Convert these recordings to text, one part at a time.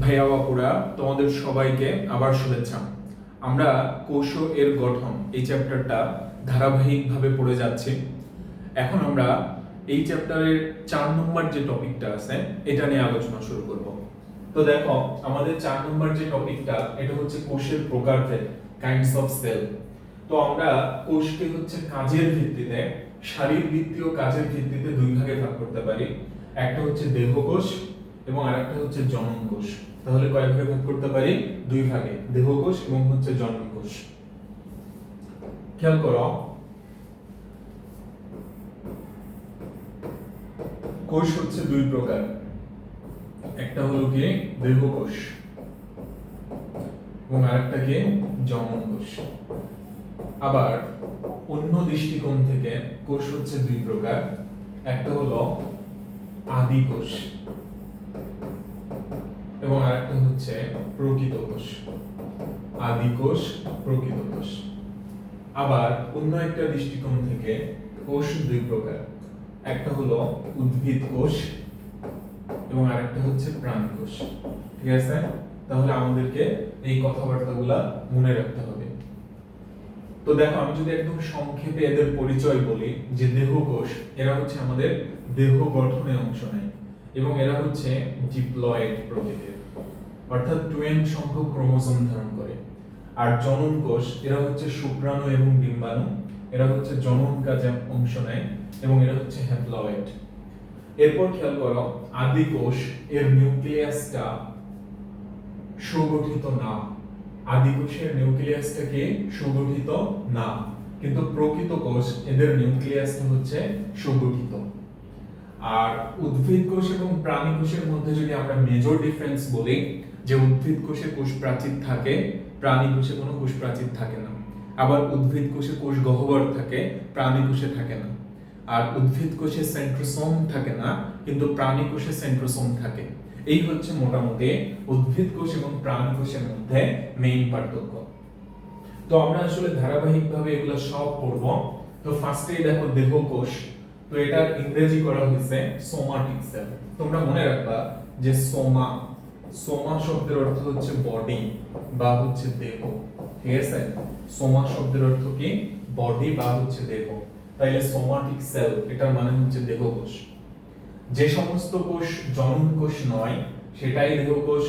ভাইয়া বাপুরা, তোমাদের সবাইকে আবার শুভেচ্ছা। আমরা কোষ এর গঠন এই চ্যাপ্টারটা ধারাবাহিকভাবে পড়ে যাচ্ছি। এখন আমরা এই চ্যাপ্টারের চার নম্বর যে টপিকটা আছে, এটা নিয়ে আলোচনা শুরু করব। তো দেখো, আমাদের চার নম্বর যে টপিকটা এটা হচ্ছে কোষের প্রকারভেদ কাইন্ডস অফ সেল তো আমরা কোষকে হচ্ছে কাজের ভিত্তিতে, শারীরবৃত্তীয় কাজের ভিত্তিতে দুই ভাগে ভাগ করতে পারি। একটা হচ্ছে দেহকোষ এবং আরেকটা হচ্ছে জনন কোষ তাহলে কয় ভাগে ভাগ করতে পারি দুই ভাগে, দেহকোষ এবং হচ্ছে জনন কোষ খেয়াল করো, কোষ হচ্ছে দুই প্রকার। একটা হলো কি? দেহকোষ এবং আরেকটা কি? জনন কোষ আবার অন্য দৃষ্টিকোণ থেকে কোষ হচ্ছে দুই প্রকার। একটা হলো আদি কোষ এবং আরেকটা হচ্ছে প্রকৃত কোষ। আদি কোষ, প্রকৃত কোষ। আবার অন্য একটা দৃষ্টিকোণ থেকে কোষ দুই প্রকার। একটা হলো উদ্ভিদ কোষ এবং আরেকটা হচ্ছে প্রাণী কোষ। ঠিক আছে? তাহলে আমাদেরকে এই কথাবার্তাগুলা মনে রাখতে হবে। তো দেখো, আমি যদি একদম সংক্ষেপে এদের পরিচয় বলি, যে দেহ কোষ, এরা হচ্ছে আমাদের দেহ গঠনে অংশ নেয়। এবং এরা হচ্ছে ডিপ্লয়েড প্রকৃতির। অর্থাৎ টুয়েন সংখ্যক ক্রোমোসোম ধারণ করে। আর জনন কোষ, এরা হচ্ছে শুক্রাণু এবং ডিম্বাণু এরা হচ্ছে জনন কাজে অংশ নেয় এবং এরা হচ্ছে হ্যাপ্লয়েড এরপর খেয়াল করো, আদি কোষ এর নিউক্লিয়াসটা সুগঠিত না। আদি কোষের নিউক্লিয়াসটা কি? সুগঠিত না। কিন্তু প্রকৃত কোষ এদের নিউক্লিয়াসটা হচ্ছে সুগঠিত। আর উদ্ভিদ কোষ এবং প্রাণী কোষের মধ্যে যদি আমরা মেজর ডিফারেন্স বলি, যে উদ্ভিদ কোষে কোষ প্রাচীর থাকে, প্রাণী কোষে কোনো কোষ প্রাচীর থাকে না। আবার উদ্ভিদ কোষে কোষ গহ্বর থাকে, প্রাণী কোষে থাকে না। আর উদ্ভিদ কোষে সেন্ট্রোসোম থাকে না, কিন্তু প্রাণী কোষে সেন্ট্রোসোম থাকে। এই হচ্ছে মোটামুটি উদ্ভিদ কোষ এবং প্রাণী কোষের মধ্যে মেইন পার্থক্য। তো আমরা আসলে ধারাবাহিকভাবে এগুলো সব পড়ব। তো ফার্স্টেই দেখো দেহ কোষ। তো এটার ইংরেজি করা হয়েছে সোমাটিক সেল তোমরা মনে রাখবা যে সোমা সোমা শব্দের অর্থ হচ্ছে বডি বা হচ্ছে দেহ। ঠিক আছে? সোমা শব্দের অর্থ কি? বডি বা হচ্ছে দেহ। তাইলে সোমাটিক সেল এটার মানে হচ্ছে দেহ কোষ যে সমস্ত কোষ জনন কোষ নয়, সেটাই দেহ কোষ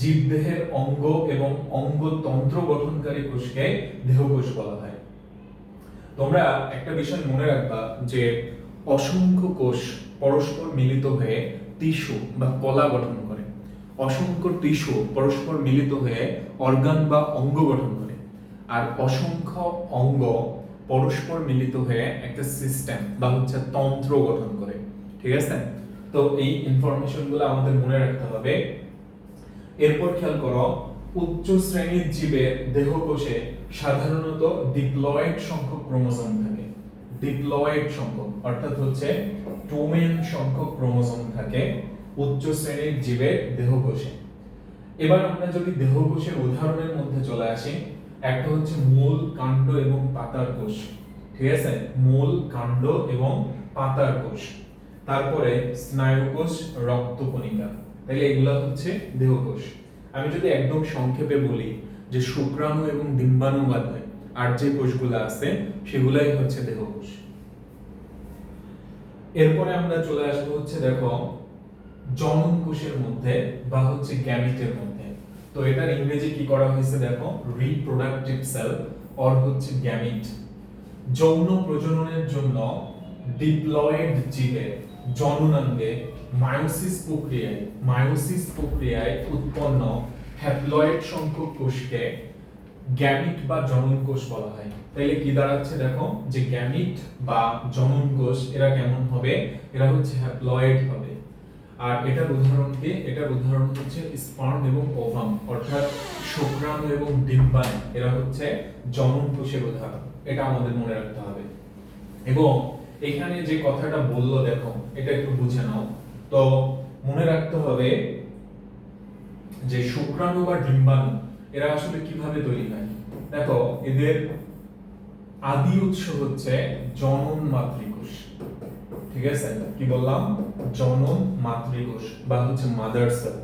জীবদেহের অঙ্গ এবং অঙ্গতন্ত্র গঠনকারী কোষকে দেহকোষ বলা হয়। তোমরা একটা বিষয় মনে রাখবা যে অসংখ্য কোষ পরস্পর মিলিত হয়ে টিস্যু বা কলা গঠন করে। অসংখ্য টিস্যু পরস্পর মিলিত হয়ে অর্গান বা অঙ্গ গঠন করে। আর অসংখ্য অঙ্গ পরস্পর মিলিত হয়ে একটা সিস্টেম বা হচ্ছে তন্ত্র গঠন করে। ঠিক আছে? তো এই ইনফরমেশনগুলো আমাদের মনে রাখতে হবে। এরপর খেয়াল করো, উচ্চ শ্রেণির জীবের দেহকোষে সাধারণত ডিপ্লয়েড সংখ্যক ক্রোমোসোম থাকে। ডিপ্লয়েড সংখ্যক, অর্থাৎ হচ্ছে টোমেন সংখ্যক ক্রোমোসোম থাকে উচ্চ শ্রেণির জীবের দেহকোষে। এবার আমরা যদি দেহকোষের উদাহরণের মধ্যে চলে আসি, একটা হচ্ছে মূল, কাণ্ড এবং পাতার কোষ। ঠিক আছে? মূল, কাণ্ড এবং পাতার কোষ। তারপরে স্নায়ুকোষ, রক্তকণিকা। তাহলে এগুলা হচ্ছে দেহকোষ। আমি যদি একদম সংক্ষেপে বলি যে শুক্রাণু এবং ডিম্বাণু বাদে আর যে কোষগুলো আছে, সেগুলাই হচ্ছে দেহকোষ। এরপরে আমরা চলে আসব হচ্ছে দেখো, জনন কোষের মধ্যে বা হচ্ছে গ্যামিটের মধ্যে। তো এটার ইংরেজি কি করা হয়েছে দেখো? রিপ্রোডাক্টিভ সেল, অর হচ্ছে গ্যামিট। যৌন প্রজননের জন্য ডিপ্লয়েড জীবের জননাঙ্গে মায়োসিস প্রক্রিয়ায় মায়োসিস প্রক্রিয়ায় উৎপন্ন হ্যাপ্লয়েড সংখ্যক কোষকে গ্যামিট বা জনন কোষ বলা হয়। তাইলে কি দাঁড়াচ্ছে দেখো, যে গ্যামিট বা জনন কোষ, এরা কেমন হবে? এরা হচ্ছে হ্যাপ্লয়েড হবে। আর এটার উদাহরণ কি? এটার উদাহরণ হচ্ছে স্পার্ম এবং ওভাম অর্থাৎ শুক্রাণু এবং ডিম্বাণু, এরা হচ্ছে জনন কোষের উদাহরণ। এটা আমাদের মনে রাখতে হবে। এবং এখানে যে কথাটা বলল দেখো, এটা একটু বুঝে নাও। তো মনে রাখতে হবে যে শুক্রাণু বা ডিম্বাণু এরা আসলে কীভাবে তৈরি হয় দেখো, এদের আদি উৎস হচ্ছে জনন মাতৃকোষ। ঠিক আছে? কি বললাম? জনন মাতৃকোষ বা হচ্ছে মাদার সেল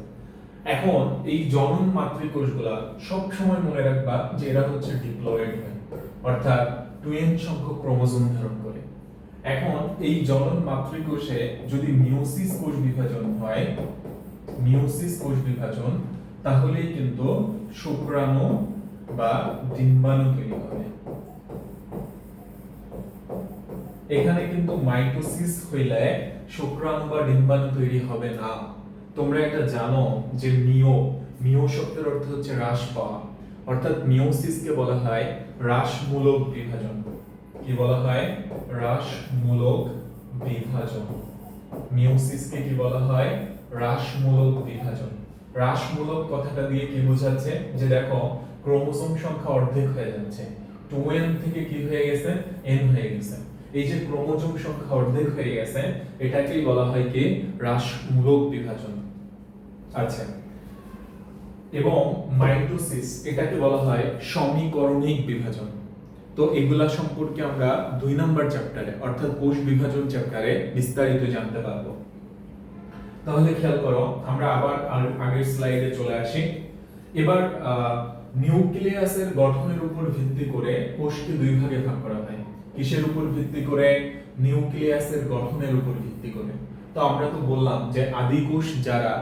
এখন এই জনন মাতৃকোষগুলা সব সময় মনে রাখবা যে এরা হচ্ছে ডিপ্লয়েড হয়, অর্থাৎ টুয়েন সংখ্যক ক্রোমোজোম ধারণ করে। এখন এই জনন মাতৃকোষে যদি মিওসিস কোষ বিভাজন হয় মিওসিস কোষ বিভাজন, তাহলেই কিন্তু শুক্রাণু বা ডিম্বাণু তৈরি হবে এখানে কিন্তু মাইটোসিস হইলে শুক্রাণু বা ডিম্বাণু তৈরি হবে না। তোমরা এটা জানো যে মিও মিও শব্দের অর্থ হচ্ছে হ্রাস পাওয়া। অর্থাৎ মিওসিসকে বলা হয় হ্রাসমূলক বিভাজন। কি বলা হয়? হ্রাসমূলক বিভাজন। মিওসিসকে কি বলা হয়? হ্রাসমূলক বিভাজন। হ্রাসমূলক কথাটা দিয়ে কি বোঝাচ্ছে? যে দেখো, ক্রোমোসোম সংখ্যা অর্ধেক হয়ে যাচ্ছে। টু এন থেকে কি হয়ে গেছে? এন হয়ে গেছে। এই যে ক্রোমোজোম সংখ্যা অর্ধেক হয়ে গেছে, এটাকেই বলা হয় কি? হ্রাসমূলক বিভাজন। আচ্ছা। এবং মাইটোসিস, এটাকে বলা হয় সমীকরণিক বিভাজন। তো এগুলা সম্পর্কে আমরা দুই নাম্বার চ্যাপ্টারে অর্থাৎ কোষ বিভাজন চ্যাপ্টারে বিস্তারিত জানতে পারব। তাহলে খেয়াল করো, আমরা আবার আগের স্লাইডে চলে আসি। এবার নিউক্লিয়াসের গঠনের উপর ভিত্তি করে কোষকে দুই ভাগে ভাগ করা হয়। কিসের উপর ভিত্তি করে? নিউক্লিয়াসের গঠনের উপর ভিত্তি করে। তো আমরা তো বললাম যে আদি কোষ যারা,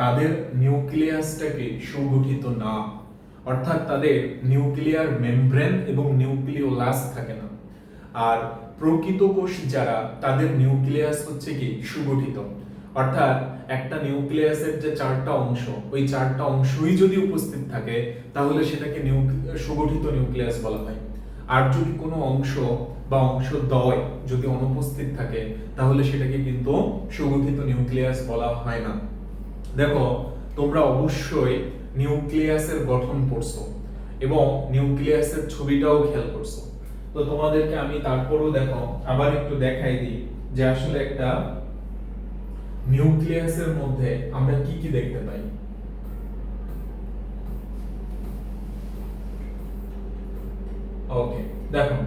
তাদের নিউক্লিয়াসটাকে সুগঠিত না। অর্থাৎ তাদের নিউক্লিয়ার মেমব্রেন এবং নিউক্লিওলাস থাকে না। আর প্রকৃত কোষ যারা, তাদের নিউক্লিয়াস হচ্ছে কি? সুগঠিত। অর্থাৎ একটা নিউক্লিয়াসের যে চারটা অংশ, ওই চারটা অংশই যদি উপস্থিত থাকে, তাহলে সেটাকে সুগঠিত নিউক্লিয়াস বলা হয়। আর যদি কোনো অংশ বা অংশ দয় যদি অনুপস্থিত থাকে, তাহলে সেটাকে কিন্তু সুগঠিত নিউক্লিয়াস বলা হয় না। দেখো, তোমরা অবশ্যই নিউক্লিয়াসের গঠন পড়ছো এবং নিউক্লিয়াসের ছবিটাও খেয়াল করছ। তো তোমাদেরকে আমি তারপরও দেখো, আবার একটু দেখাই দিই যে আসলে একটা নিউক্লিয়াসের মধ্যে আমরা কি কি দেখতে পাই? ওকে দেখো,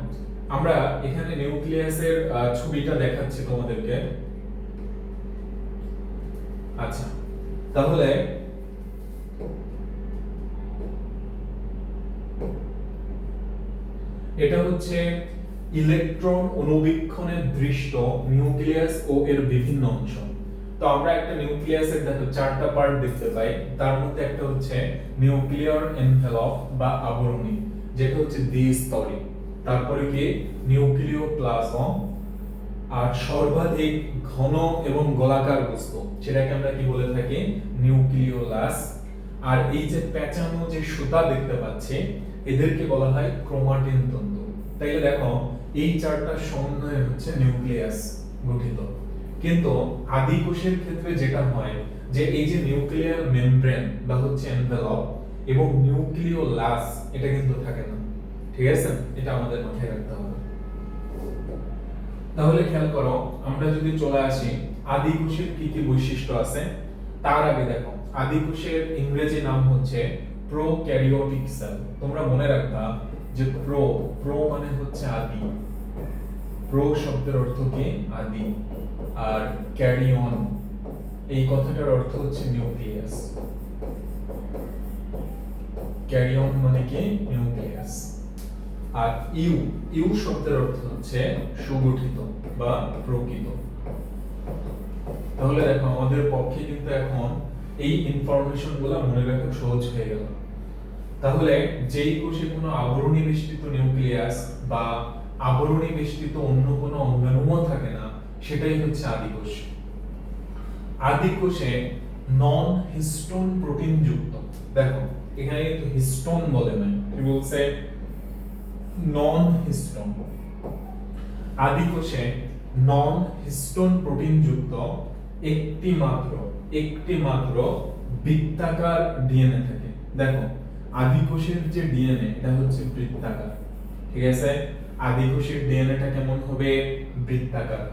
আমরা এখানে নিউক্লিয়াসের ছবিটা দেখাচ্ছি তোমাদেরকে। আচ্ছা তাহলে এটা হচ্ছে ইলেকট্রন অনুবীক্ষণের দৃষ্ট নিউক্লিয়াস ও এর বিভিন্ন অংশ। তো আমরা একটা নিউক্লিয়াসের দেখো চারটা পার্ট দেখতে পাই। তার মধ্যে একটা হচ্ছে নিউক্লিয়ার এনভেলপ বা আবরণী, যেটা হচ্ছে দ্বিস্তরী। তারপরে কি? নিউক্লিওপ্লাজম আর সর্বাধিক ঘন এবং গোলাকার বস্তু সেটাকে আমরা কি বলে থাকি? নিউক্লিওলাস আর এই যে পেঁচানো যে সুতা দেখতে পাচ্ছি, এদেরকে বলা হয় ক্রোমাটিন তন্তু। তাইলে দেখো, এই চারটা সমন্বয়ে হচ্ছে নিউক্লিয়াস গঠিত। কিন্তু আদি কোষের ক্ষেত্রে যেটা হয়, যে এই যে নিউক্লিয়ার মেমব্রেন বা হচ্ছে এনভেলপ এবং নিউক্লিওলাস, এটা কিন্তু থাকে না। ঠিক আছে? এটা আমাদের মাথায় রাখতে হবে। তাহলে খেয়াল করো, আমরা যদি চলে আসি আদি কোষের কি কি বৈশিষ্ট্য আছে? তার আগে দেখো আদি কোষের ইংরেজি নাম হচ্ছে প্রোক্যারিওটিক সেল। তোমরা মনে রাখবা যে প্রো প্রো মানে হচ্ছে আদি। প্রো শব্দের অর্থ কি? আদি। আর ক্যারিয়ন এই কথাটার অর্থ হচ্ছে নিউক্লিয়াস ক্যারিয়ন মানে কি? নিউক্লিয়াস আর ইউ ইউ শব্দের অর্থ হচ্ছে সুগঠিত বা প্রকৃত। তাহলে দেখো, আমাদের পক্ষে কিন্তু এখন এই ইনফরমেশনগুলো মনে রাখা সহজ হয়ে গেল। তাহলে যেই কোষে কোনো আবরণী বেষ্টিত নিউক্লিয়াস বা আবরণী বেষ্টিত অন্য কোনো অঙ্গাণুও থাকে না সেটাই হচ্ছে আদিকোষ আদিকোষে নন হিস্টোন প্রোটিন যুক্ত। দেখো, এখানে কিন্তু হিস্টোন বলে নাই। কি বলছে নন হিস্টোন আদিকোষে নন হিস্টোন প্রোটিন যুক্ত একটি মাত্র একটি মাত্র বৃত্তাকার ডিএনএ থাকে। দেখো আদিকোষের যে ডিএনএ এটা হচ্ছে বৃত্তাকার। ঠিক আছে? আদিকোষের ডিএনএটা কেমন হবে? বৃত্তাকার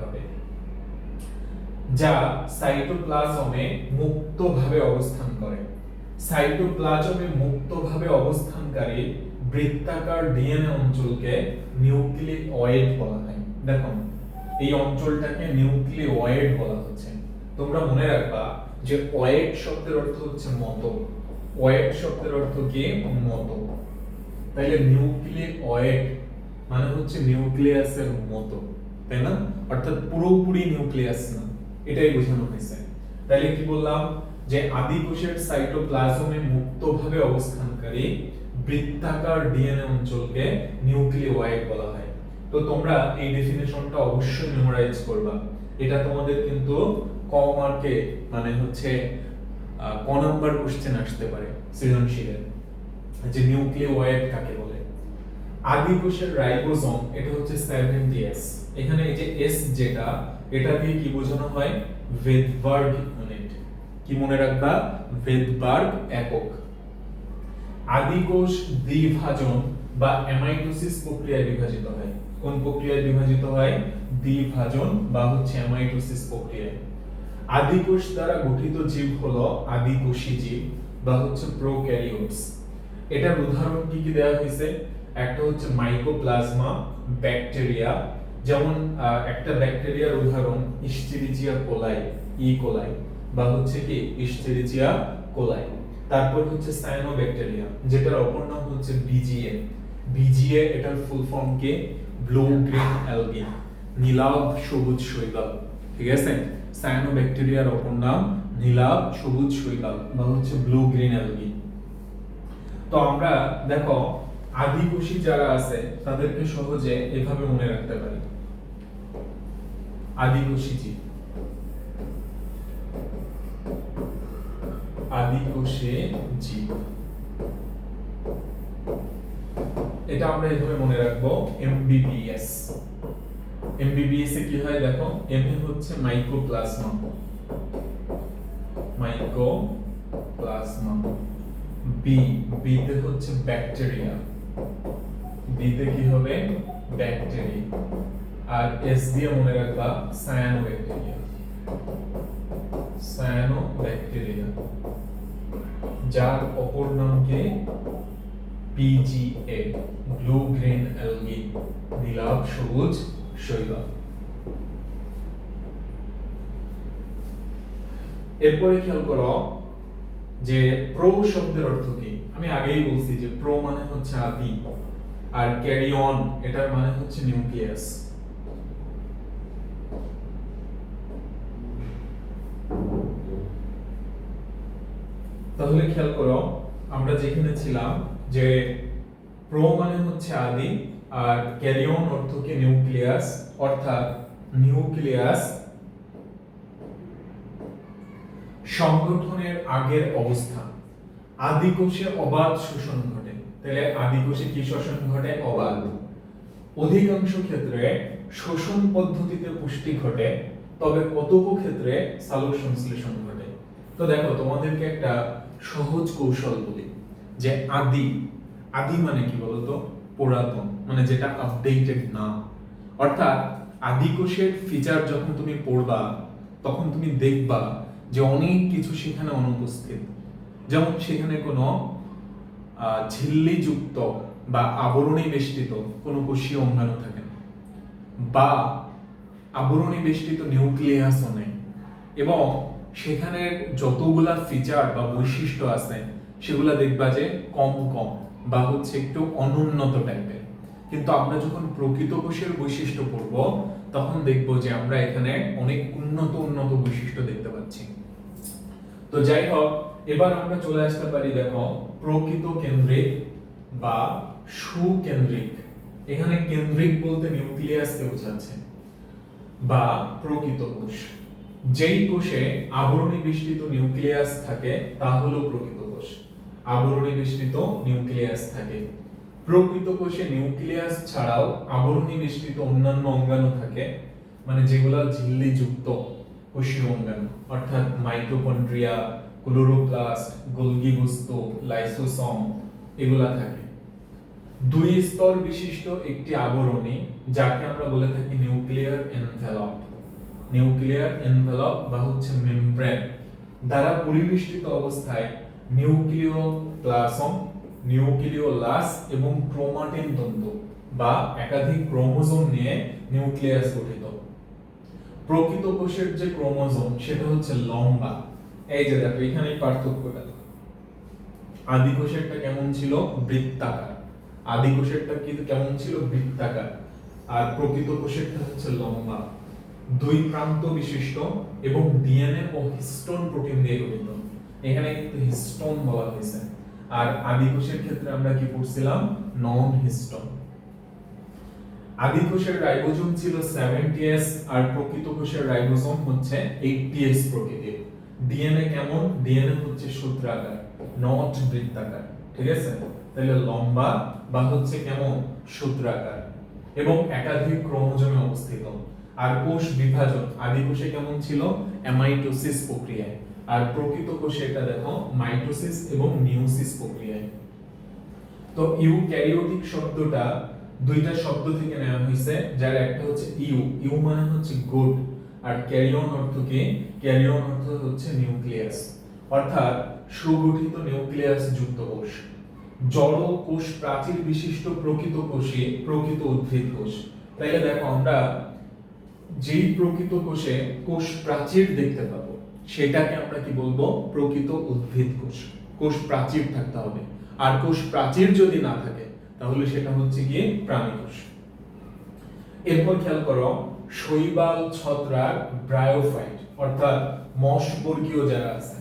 যা সাইটোপ্লাজমে মুক্তভাবে অবস্থান করে। সাইটোপ্লাজমে মুক্তভাবে অবস্থানকারী বৃত্তাকার ডিএনএ অঞ্চলকে নিউক্লিওয়েড বলা হয়। দেখো এই অঞ্চলটাকে নিউক্লিওয়েড বলা হচ্ছে। তোমরা মনে রাখবা যে ওয়েট শব্দের অর্থ হচ্ছে মতো। ওয়েট শব্দের অর্থ কি? মতো। তাইলে নিউক্লিওয়েড মানে হচ্ছে নিউক্লিয়াসের মতো, তাই না? অর্থাৎ পুরোপুরি নিউক্লিয়াস না। এটাই বোঝানো হয়েছে। তাইলে কি বললাম? যে আদি কোষের সাইটোপ্লাজমে মুক্তভাবে অবস্থানকারী বৃত্তাকার ডিএনএ অঞ্চলকে নিউক্লিওয়েড বলা হয়। তো তোমরা এই ডেফিনেশনটা অবশ্যই মেমোরাইজ করবা। এটা তোমাদের কিন্তু ক মার্কে মানে হচ্ছে ক নাম্বার কোশ্চেন আসতে পারে সৃজনশীলের যে নিউক্লিওয়েড কাকে বলে? আদি কোষের রাইবোসোম এটা হচ্ছে 70s এখানে এই যে এস যেটা এটা দিয়ে কি বোঝানো হয়? ভেদবার্গ ইউনিট কি মনে রাখবা? ভেদবার্গ একক। আদি কোষ দ্বিভাজন বা অ্যামাইটোসিস প্রক্রিয়ায় বিভাজিত হয়। কোন প্রক্রিয়ায় বিভাজিত হয়? দ্বিভাজন বা হচ্ছে অ্যামাইটোসিস প্রক্রিয়ায়। আদি কোষ দ্বারা গঠিত জীব হলো আদি কোষী জীব বা হচ্ছে প্রোক্যারিওটস। এটার উদাহরণ কি কি দেওয়া হয়েছে? একটা হচ্ছে মাইকোপ্লাজমা ব্যাকটেরিয়া যেমন একটা ব্যাকটেরিয়ার উদাহরণ ইস্টেরিচিয়া কোলাই ই কোলাই বা হচ্ছে কি ইস্টেরিচিয়া কোলাই তারপর হচ্ছে সায়ানোব্যাকটেরিয়া যেটার অপর নাম হচ্ছে বিজিএ বিজিএ এটার ফুল ফর্ম কে ব্লু গ্রিন অ্যালগি নীলাভ সবুজ শৈবাল। ঠিক আছে? সায়ানোব্যাকটেরিয়ার অপর নাম নীলাভ সবুজ শৈবাল, বা হচ্ছে ব্লু গ্রিন অ্যালগি তো আমরা, দেখো, আদিবাসী যারা আছে, তাদেরকে সহজে এভাবে মনে রাখতে পারি। আদিবাসী জীব আদিকোষে জীব। এটা আমরা এভাবে মনে রাখব, এমবিবিএস। এমবিবিএস এ কি হয় দেখো? এম হচ্ছে মাইক্রোপ্লাজমা মাইক্রোপ্লাজমা বি বি তে হচ্ছে ব্যাকটেরিয়া। বি তে কি হবে? ব্যাকটেরিয়া। আর এস দিয়ে মনে রাখবা সায়ানোব্যাকটেরিয়া সায়ানোব্যাকটেরিয়া যার অপর নাম কি? পিজিএ ব্লু গ্রিন অ্যালগি নীলাভ, সবুজ, শৈবাল। এরপরে খেয়াল করো যে প্রো শব্দের অর্থ কি? আমি আগেই বলছি যে প্রো মানে হচ্ছে আদি, আর ক্যারি অন এটার মানে হচ্ছে নিউক্লিয়াস তাহলে খেয়াল করো, আমরা যেখানে ছিলাম যে প্রো মানে হচ্ছে আদি আর ক্যারিয়ন অর্থ কি নিউক্লিয়াস, অর্থাৎ নিউক্লিয়াস সংগঠনের আগের অবস্থা আদি কোষে অবাধ শোষণ ঘটে। তাহলে আদি কোষে কি শোষণ ঘটে? অবাধ। অধিকাংশ ক্ষেত্রে শোষণ পদ্ধতিতে পুষ্টি ঘটে, তবে কতক ক্ষেত্রে সালোক সংশ্লেষণ ঘটে? তো দেখো, তোমাদেরকে একটা সহজ কৌশল বলি, যে আদি আদি মানে কি বলতো? পুরাতন মানে যেটা আপডেটেড না। অর্থাৎ আদি কোষের ফিচার যখন তুমি পড়বা, তখন তুমি দেখবা যে অনেক কিছু সেখানে অনুপস্থিত। যেমন সেখানে কোনো ঝিল্লিযুক্ত বা আবরণী বেষ্টিত কোনো কোষীয় অঙ্গাণু থাকে না। বা আবরণী বেষ্টিত নিউক্লিয়াসও নেই। এবং সেখানে যতগুলা ফিচার বা বৈশিষ্ট্য আছে, সেগুলা দেখবা যে কম কম বা হচ্ছে একটু অনুন্নত টাইপের কিন্তু আমরা যখন প্রকৃত কোষের বৈশিষ্ট্য পড়ব, তখন দেখব যে আমরা এখানে অনেক উন্নত উন্নত বৈশিষ্ট্য দেখতে পাচ্ছি। তো যাই হোক, এবার আমরা চলে আসতে পারি, দেখো, প্রকৃত কেন্দ্রিক বা সুকেন্দ্রিক। এখানে কেন্দ্রিক বলতে নিউক্লিয়াসকে বোঝাচ্ছে বা প্রকৃত কোষ। যেই কোষে আবরণী বেষ্টিত নিউক্লিয়াস থাকে, তা হলো প্রকৃত কোষ। আবরণী বেষ্টিত নিউক্লিয়াস থাকে। প্রকৃত কোষে নিউক্লিয়াস ছাড়াও আবরণী বেষ্টিত অন্যান্য অঙ্গাণু থাকে মানে যেগুলা ঝিল্লি যুক্ত কোষীয় অঙ্গাণু, অর্থাৎ মাইটোকন্ড্রিয়া, ক্লোরোপ্লাস্ট গোলগি বস্তু লাইসোসোম, এগুলা থাকে। দুই স্তর বিশিষ্ট একটি আবরণী, যাকে আমরা বলে থাকি নিউক্লিয়ার এনভেলপ। নিউক্লিয়ার এনভেলপ বা হচ্ছে মেমব্রেন দ্বারা পরিবেষ্টিত অবস্থায় নিউক্লিওপ্লাসম, নিউক্লিওলাস এবং ক্রোমাটিন তন্তু বা একাধিক ক্রোমোজোম নিয়ে নিউক্লিয়াস গঠিত। প্রকৃত কোষের যে ক্রোমোজোম, সেটা হচ্ছে লম্বা। এই যে দেখো এখানে পার্থক্যটা। আদি কোষেরটা কেমন ছিল? বৃত্তাকার। আদি কোষেরটা কিন্তু কেমন ছিল? বৃত্তাকার। আর প্রকৃত কোষেরটা হচ্ছে লম্বা। দুই প্রান্ত বিশিষ্ট এবং ডিএনএ ও হিস্টোন প্রোটিন দিয়ে গঠিত। এখানে কিন্তু হিস্টোন বলা হয়েছে। আর আদি কোষের ক্ষেত্রে আমরা কি পড়ছিলাম? নন হিস্টোন আদি কোষের রাইবোজোম ছিল 70s আর প্রকৃত কোষের রাইবোজোম হচ্ছে 80s প্রকৃতির। ডিএনএ কেমন? ডিএনএ হচ্ছে সূত্রাকার নট বৃত্তাকার। ঠিক আছে? তাহলে লম্বা বা হচ্ছে কেমন? সূত্রাকার। এবং একাধিক ক্রোমোজোমে অবস্থিত। আর কোষ বিভাজন, আদি কোষে কেমন ছিল? অ্যামাইটোসিস প্রক্রিয়ায়। আর প্রকৃত কোষে এটা দেখো, মাইটোসিস এবং নিউসিস প্রক্রিয়ায়। তো ইউক্যারিওটিক শব্দটা দুইটা শব্দ থেকে নেওয়া হয়েছে, যার একটা হচ্ছে ইউ। ইউ মানে হচ্ছে গুড আর ক্যারিয়ন অর্থ কি? ক্যারিয়ন অর্থ হচ্ছে নিউক্লিয়াস। অর্থাৎ সুগঠিত নিউক্লিয়াস যুক্ত কোষ। জড় কোষ প্রাচীর বিশিষ্ট প্রকৃত কোষে প্রকৃত উদ্ভিদ কোষ। তাইলে দেখো আমরা যেই প্রকৃত কোষে কোষ প্রাচীর দেখতে পাবো, সেটাকে আমরা কি বলব? প্রকৃত উদ্ভিদ কোষ। কোষ প্রাচীর থাকতে হবে। আর কোষ প্রাচীর যদি না থাকে, তাহলে সেটা হচ্ছে গিয়ে প্রাণী কোষ। এরপর খেয়াল করো, শৈবাল, ছত্রাক, ব্রায়োফাইট, অর্থাৎ মশ বর্গীয় যারা আছে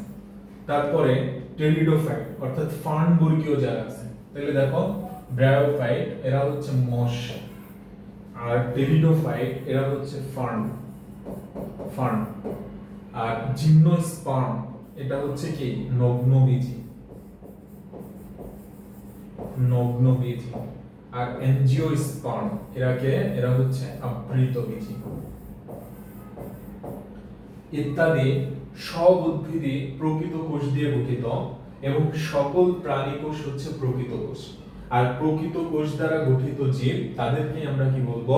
তারপরে টেরিডোফাইট, অর্থাৎ ফার্ন বর্গীয় যারা আছে তাহলে দেখো, ব্রায়োফাইট, এরা হচ্ছে মশ আর টেরিডোফাইট এরা হচ্ছে ফার্ন ফার্ন আর জিমনোস্পার্ম এটা হচ্ছে কি? নগ্নবীজি। নগ্নবীজি। আর এনজিওস্পার্ম এরাকে এরা হচ্ছে আবৃত আবৃতবীজি। ইত্যাদি সব উদ্ভিদই প্রকৃত কোষ দিয়ে গঠিত এবং সকল প্রাণী কোষ হচ্ছে প্রকৃত কোষ। আর প্রকৃত কোষ দ্বারা গঠিত জীব তাদেরকে আমরা কি বলব?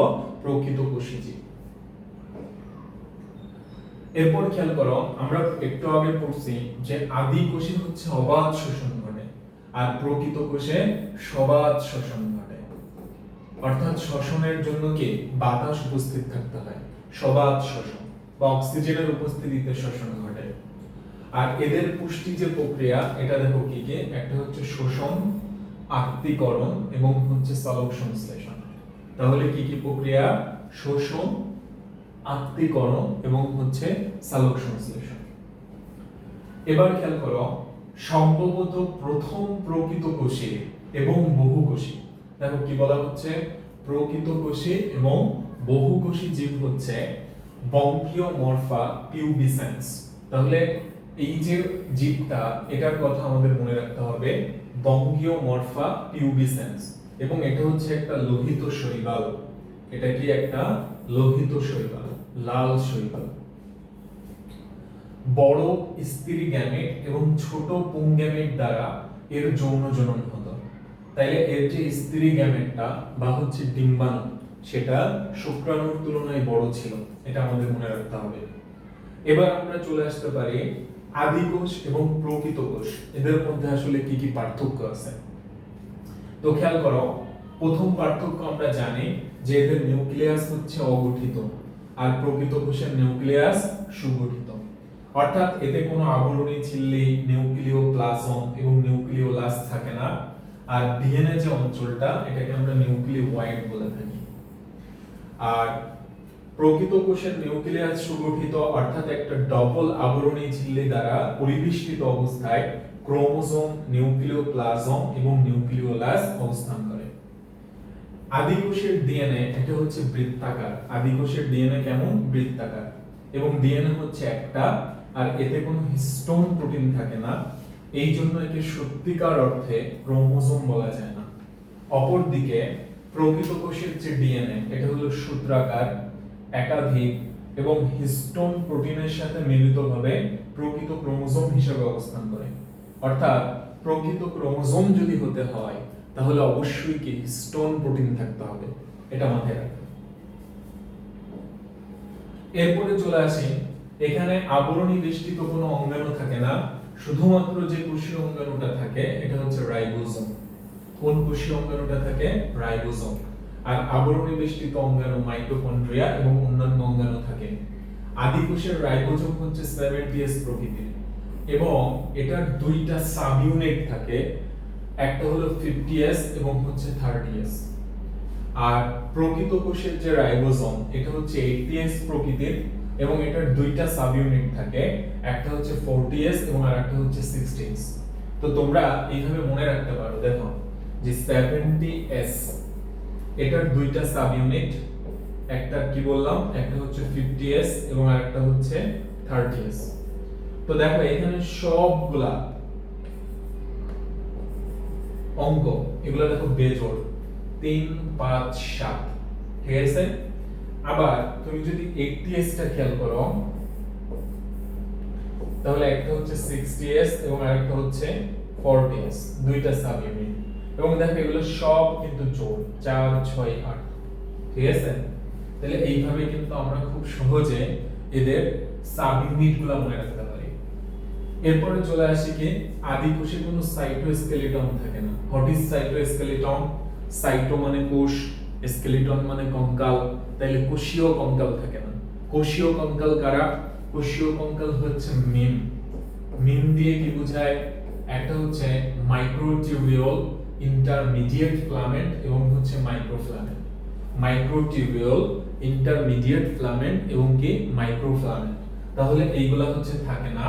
প্রকৃত কোষী জীব। এরপর খেয়াল করো, আমরা একটু আগে পড়ছি যে আদি কোষে হচ্ছে অবাধ শোষণ ঘটে, আর প্রকৃত কোষে সবাদ শোষণ ঘটে। অর্থাৎ শ্বসনের জন্য কি? বাতাস উপস্থিত থাকতে হয় সবাদ শোষণ বা অক্সিজেনের উপস্থিতিতে শোষণ ঘটে। আর এদের পুষ্টি যে প্রক্রিয়া, এটা দেখো কি কি? একটা হচ্ছে শোষণ আত্মীকরণ এবং হচ্ছে সালোক সংশ্লেষণ। তাহলে কি কি প্রক্রিয়া? শোষণ, আত্মীকরণ এবং হচ্ছে সালোক সংশ্লেষণ। এবার খেয়াল করো, সম্ভবত প্রথম প্রকৃত কোষে এবং বহু কোষী। দেখো কি বলা হচ্ছে? প্রকৃত কোষে এবং বহু কোষী জীব হচ্ছে বঙ্কীয় মরফা পিউবিসেন্স। তাহলে এই যে জীবটা, এটার কথা আমাদের মনে রাখতে হবে। বঙ্গীয় মরফা পিউবিসেন্স এবং এটা হচ্ছে একটা লোহিত শৈবাল। এটা কি একটা? লোহিত শৈবাল, লাল শৈবাল। বড় স্ত্রী গ্যামেট এবং ছোট পুংগ্যামেট দ্বারা এর যৌন জনন হতো। তাইলে এর যে স্ত্রী গ্যামেটটা বা হচ্ছে ডিম্বাণু, সেটা শুক্রাণুর তুলনায় বড় ছিল। এটা আমাদের মনে রাখতে হবে। এবার আমরা চলে আসতে পারি আদি কোষ এবং প্রকৃত কোষ। এদের মধ্যে আসলে কি কি পার্থক্য আছে? তো খেয়াল করো, প্রথম পার্থক্য আমরা জানি যে এদের নিউক্লিয়াস হচ্ছে অগঠিত আর প্রকৃত কোষের নিউক্লিয়াস সুগঠিত। অর্থাৎ এতে কোনো আবরণী ছিল্লি নিউক্লিয় প্লাজম এবং নিউক্লিওলাস থাকে না। আর ডিএনএ যে অঞ্চলটা, এটাকে আমরা নিউক্লিওয়েড বলে থাকি। আর প্রকৃত কোষের নিউক্লিয়াস সুগঠিত, অর্থাৎ একটা ডবল আবরণী ঝিল্লি দ্বারা পরিবেষ্টিত অবস্থায় ক্রোমোজোম নিউক্লিওপ্লাজম এবং নিউক্লিওলাস অবস্থান করে। আদি কোষের ডিএনএ এটা হচ্ছে বৃত্তাকার। আদি কোষের ডিএনএ কেমন? বৃত্তাকার। এবং ডিএনএ হচ্ছে একটা, আর এতে কোনো হিস্টোন প্রোটিন থাকে না। এই জন্য একে সত্যিকার অর্থে ক্রোমোজোম বলা যায় না। অপরদিকে প্রকৃত কোষের যে ডিএনএ এটা হলো সূত্রাকার। একাধিক এবং হিস্টোন প্রোটিনের সাথে মিলিতভাবে প্রকৃত ক্রোমোজোম হিসেবে অবস্থান করে। অর্থাৎ প্রকৃত ক্রোমোজোম যদি হতে হয়, তাহলে অবশ্যই কি হিস্টোন প্রোটিন থাকতে হবে? এটা মাথায় রাখতে এরপরে চলে আসি, এখানে আবরণী বেষ্টিত কোনো অঙ্গাণু থাকে না, শুধুমাত্র যে কোষীয় অঙ্গাণুটা থাকে, এটা হচ্ছে রাইবোজোম। কোন কোষীয় অঙ্গাণুটা থাকে? রাইবোজোম। আর আবরণী বেষ্টিত অঙ্গাণু মাইটোকন্ড্রিয়া এবং অন্যান্য অঙ্গাণু থাকে। আদি কোষের রাইবোজোম হচ্ছে 70s প্রকৃতির। এবং এটার দুইটা সাব ইউনিট থাকে, একটা হলো 50s এবং হচ্ছে 30s আর প্রকৃত কোষের যে রাইবোসোম এটা হচ্ছে 80s প্রকৃতির এবং এটার দুইটা সাব ইউনিট থাকে, একটা হচ্ছে 40s এবং আরেকটা হচ্ছে 60s তো তোমরা এইভাবে মনে রাখতে পারো, দেখো, যে 70s এটার দুইটা সাব ইউনিট একটা কি বললাম, একটা হচ্ছে 50s এবং আরেকটা হচ্ছে 30s তো দেখো, এখানে সবগুলা অঙ্ক, এগুলো দেখো বেজোড়। তিন, পাঁচ, সাত। ঠিক আছে? আবার তুমি যদি এইটিএস টা খেয়াল করো, তাহলে একটা হচ্ছে সিক্সটি এস এবং আরেকটা হচ্ছে ফোরটি এস দুইটা সাব ইউনিট এবং দেখো এগুলো সব কিন্তু জোড় চার, ছয়, আট। ঠিক আছে? তাহলে এইভাবে কিন্তু আমরা খুব সহজে এদের সাব ইউনিটগুলো মনে রাখতে পারি। এরপরে চলে আসি কি? আদি কোষে কোনো সাইটোস্কেলিটন থাকে না। What is cytoskeleton? সাইটো মানে কোষ, স্কেলিটন মানে কঙ্কাল। তাইলে কোষীয় কঙ্কাল থাকে না। কোষীয় কঙ্কাল কারা? কোষীয় কঙ্কাল হচ্ছে মিম। মিম দিয়ে কি বোঝায়? একটা হচ্ছে মাইক্রোটিউবিউল ইন্টারমিডিয়েট ফিলামেন্ট এবং হচ্ছে মাইক্রোফিলামেন্ট মাইক্রোটিউবিউল ইন্টারমিডিয়েট ফিলামেন্ট এবং কি? মাইক্রোফিলামেন্ট তাহলে এইগুলা হচ্ছে থাকে না।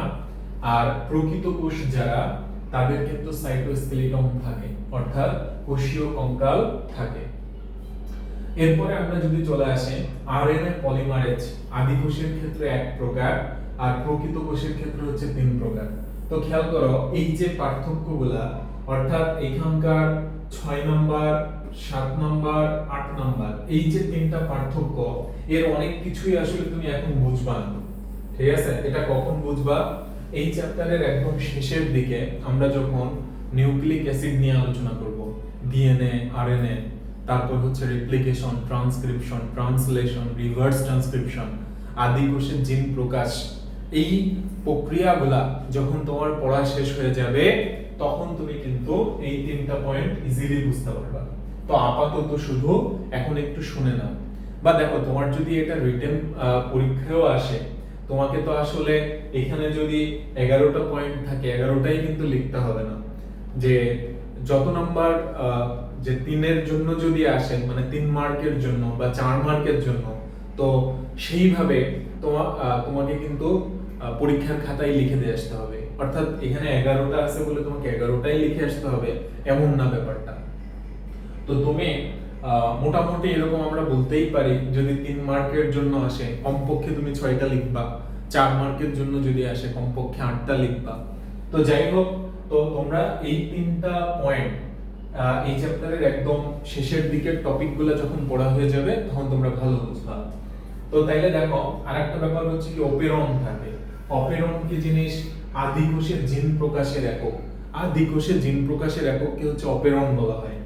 আর প্রকৃত কোষ যারা, তাদের কিন্তু সাইটোস্কেলিটন থাকে, অর্থাৎ কোষীয় কঙ্কাল থাকে। এরপরে আমরা যদি চলে আসি আরএনএ পলিমারেজ আদি কোষের ক্ষেত্রে এক প্রকার, আর প্রকৃত কোষের ক্ষেত্রে হচ্ছে তিন প্রকার। তো খেয়াল করো, এই যে পার্থক্যগুলা অর্থাৎ এখানকার ছয় নাম্বার, সাত নাম্বার, আট নাম্বার, এই যে তিনটা পার্থক্য, এর অনেক কিছুই আসলে তুমি এখন বুঝবা না। ঠিক আছে? এটা কখন বুঝবা? এই চ্যাপ্টারের একদম শেষের দিকে আমরা যখন নিউক্লিক অ্যাসিড নিয়ে আলোচনা করব ডিএনএ আরএনএ তারপর হচ্ছে replication transcription translation reverse transcription আদি কোষের জিন প্রকাশ, এই প্রক্রিয়াগুলা যখন তোমার পড়া শেষ হয়ে যাবে তখন তুমি কিন্তু এই তিনটা পয়েন্ট ইজিলি বুঝতে পারবা। তো আপাতত শুধু এখন একটু শুনে নাও। বা দেখো, তোমার যদি এটা রিটেন পরীক্ষায়ও আসে, তোমাকে তো আসলে এখানে যদি এগারোটা পয়েন্ট থাকে, এগারোটাই কিন্তু লিখতে হবে না। যে যত নাম্বার যে তিনের জন্য যদি আসে মানে তিন মার্কের জন্য বা চার মার্কের জন্য, তো সেইভাবে তোমার তোমাকে কিন্তু পরীক্ষার খাতায় লিখে দিয়ে আসতে হবে। অর্থাৎ এখানে এগারোটা আছে বলে তোমাকে এগারোটাই লিখে আসতে হবে, এমন না ব্যাপারটা। তো তুমি মোটামুটি এরকম আমরা বলতেই পারি, যদি তিন মার্কের জন্য আসে, কমপক্ষে তুমি ছয়টা লিখবা। চার মার্কের জন্য যদি আসে, কমপক্ষে আটটা লিখবা। তো যাই হোক, তো তোমরা এই তিনটা পয়েন্ট এই চ্যাপ্টারের একদম শেষের দিকের টপিকগুলো যখন পড়া হয়ে যাবে, তখন তোমরা ভালো বুঝবা। তো তাইলে দেখো, আরেকটা ব্যাপার হচ্ছে কি অপেরন থাকে। অপেরন কি জিনিস আদি কোষের জিন প্রকাশের একক। আদি কোষের জিন প্রকাশের একককে হচ্ছে অপেরন বলা হয়।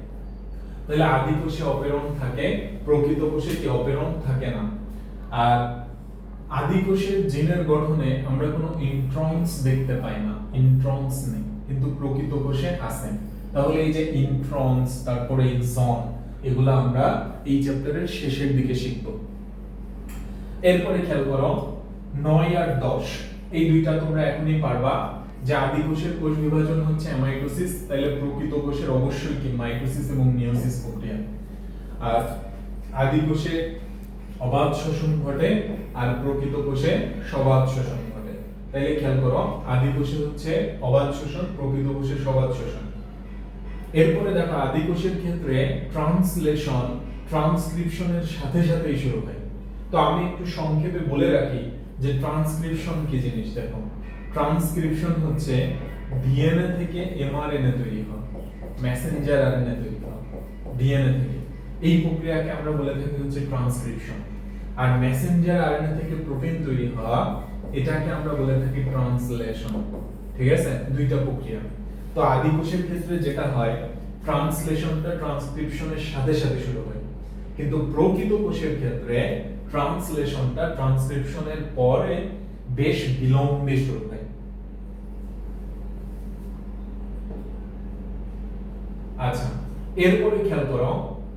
তাহলে আদি কোষে অপেরন থাকে প্রকৃত কোষে কি অপেরন থাকে না? আর আদি কোষের জিনের গঠনে আমরা কোনো ইন্ট্রনস দেখতে পাই না, ইন্ট্রনস নেই, কিন্তু প্রকৃত কোষে আছে। তাহলে এই যে ইন্ট্রনস, তারপরে এক্সন এগুলো আমরা এই চ্যাপ্টারের শেষের দিকে শিখব। এরপরে খেয়াল করো, নয় আর দশ। এই দুইটা তোমরা এখনই পারবা। যে আদি কোষের কোষ বিভাজন হচ্ছে অ্যামাইটোসিস তাহলে প্রকৃত কোষের অবশ্যই কি মাইটোসিস এবং মিয়োসিস প্রক্রিয়া। আর আদি কোষে অবাধ শোষণ ঘটে আর প্রকৃত কোষে সবাদ শোষণ ঘটে। তাইলে খেয়াল করো, আদি কোষে হচ্ছে অবাধ শোষণ, প্রকৃত কোষে সবাদ শোষণ। এরপরে দেখো, আদি কোষের ক্ষেত্রে ট্রান্সলেশন, ট্রান্সক্রিপশনের সাথে সাথেই শুরু হয়। তো আমি একটু সংক্ষেপে বলে রাখি যে ট্রান্সক্রিপশন কি জিনিস দেখো? ট্রান্সক্রিপশন হচ্ছে ডিএনএ থেকে এমআরএনএ তৈরি হয় মেসেঞ্জার আরএনএ তৈরি হয় ডিএনএ থেকে। এই প্রক্রিয়াকে আমরা বলে থাকি হচ্ছে ট্রান্সক্রিপশন আর মেসেঞ্জার আরএনএ থেকে প্রোটিন তৈরি হওয়া, এটাকে আমরা বলে থাকি ট্রান্সলেশন ঠিক আছে? দুইটা প্রক্রিয়া। তো আদি কোষের ক্ষেত্রে যেটা হয় ট্রান্সলেশনটা ট্রান্সক্রিপশনের সাথে সাথে শুরু হয়। কিন্তু প্রকৃত কোষের ক্ষেত্রে ট্রান্সলেশনটা, ট্রান্সক্রিপশনের পরে বেশ বিলম্বে শুরু হয়। আচ্ছা এরপরে খেয়াল করো,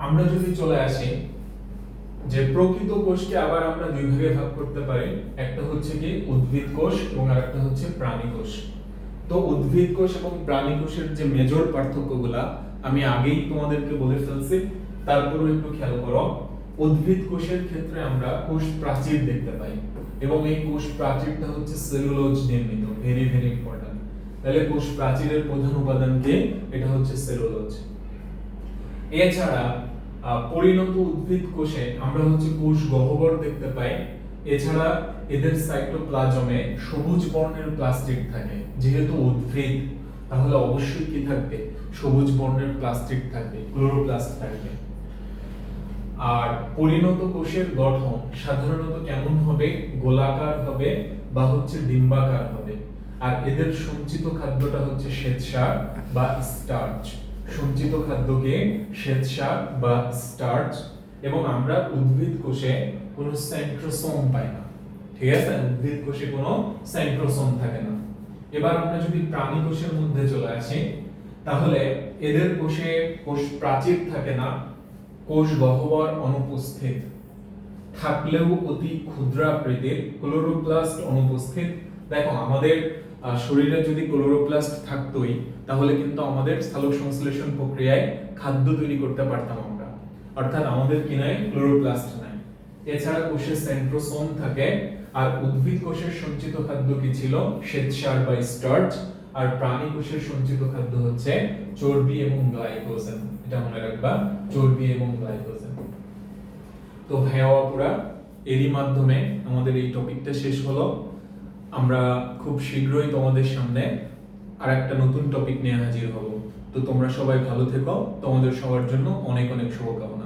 আমরা যদি চলে আসি, যে প্রকৃত কোষকে আবার আমরা দুই ভাগে ভাগ করতে পারি, একটা হচ্ছে কি উদ্ভিদ কোষ এবং আরেকটা হচ্ছে প্রাণী কোষ। তো উদ্ভিদ কোষ এবং প্রাণী কোষের যে মেজর পার্থক্যগুলা, আমি আগেই তোমাদেরকে বলে ফেলছি, তারপরেও একটু খেয়াল করো উদ্ভিদ কোষের ক্ষেত্রে আমরা কোষ প্রাচীর দেখতে পাই। এবং এই কোষ প্রাচীরটা হচ্ছে সেলুলোজ নির্মিত ভেরি ভেরি ইম্পর্টেন্ট তাহলে কোষ প্রাচীরের প্রধান উপাদান কে? এটা হচ্ছে সেলুলোজ। এছাড়া পরিণত উদ্ভিদ কোষে আমরা হচ্ছে কোষ গহ্বর দেখতে পাই। এছাড়া, এদের সাইটোপ্লাজমে সবুজ বর্ণের প্লাস্টিক থাকে, যেহেতু উদ্ভিদ, তাহলে অবশ্যই কি থাকবে? সবুজ বর্ণের প্লাস্টিক থাকবে ক্লোরোপ্লাস্ট থাকবে। আর পরিণত কোষের গঠন সাধারণত কেমন হবে? গোলাকার হবে বা হচ্ছে ডিম্বাকার হবে। আর এদের সঞ্চিত খাদ্যটা হচ্ছে শ্বেতসার বা স্টার্চ। সঞ্চিত খাদ্যকে শ্বেতসার বা স্টার্চ এবং আমরা উদ্ভিদ কোষে কোনো সেন্ট্রোসোম পাই না। ঠিক আছে? উদ্ভিদ কোষে কোনো সেন্ট্রোসোম থাকে না। এবার আমরা যদি প্রাণী কোষের মধ্যে চলে আসি, তাহলে এদের কোষে কোষ প্রাচীর থাকে না কোষ গহ্বর অনুপস্থিত। থাকলেও অতি ক্ষুদ্রাকৃতির ক্লোরোপ্লাস্ট অনুপস্থিত। দেখো, আমাদের শরীরে যদি ক্লোরোপ্লাস্ট থাকতোই, তাহলে কিন্তু আমাদের সালোক সংশ্লেষণ প্রক্রিয়ায় খাদ্য তৈরি করতে পারতাম আমরা। অর্থাৎ আমাদের কিনায় ক্লোরোপ্লাস্ট নাই। এছাড়া কোষে সেন্ট্রোসোম থাকে, আর উদ্ভিদ কোষের সঞ্চিত খাদ্য কি ছিল? শ্বেতসার বা স্টার্চ। আর প্রাণী কোষের সঞ্চিত খাদ্য হচ্ছে চর্বি এবং গ্লাইকোজেন। এটা মনে রাখবা, চর্বি এবং গ্লাইকোজেন। তো ভাইয়া আপুরা, এরই মাধ্যমে আমাদের এই টপিকটা শেষ হলো। আমরা খুব শীঘ্রই তোমাদের সামনে আর একটা নতুন টপিক নিয়ে হাজির হব। তো তোমরা সবাই ভালো থেকো। তোমাদের সবার জন্য অনেক অনেক শুভকামনা।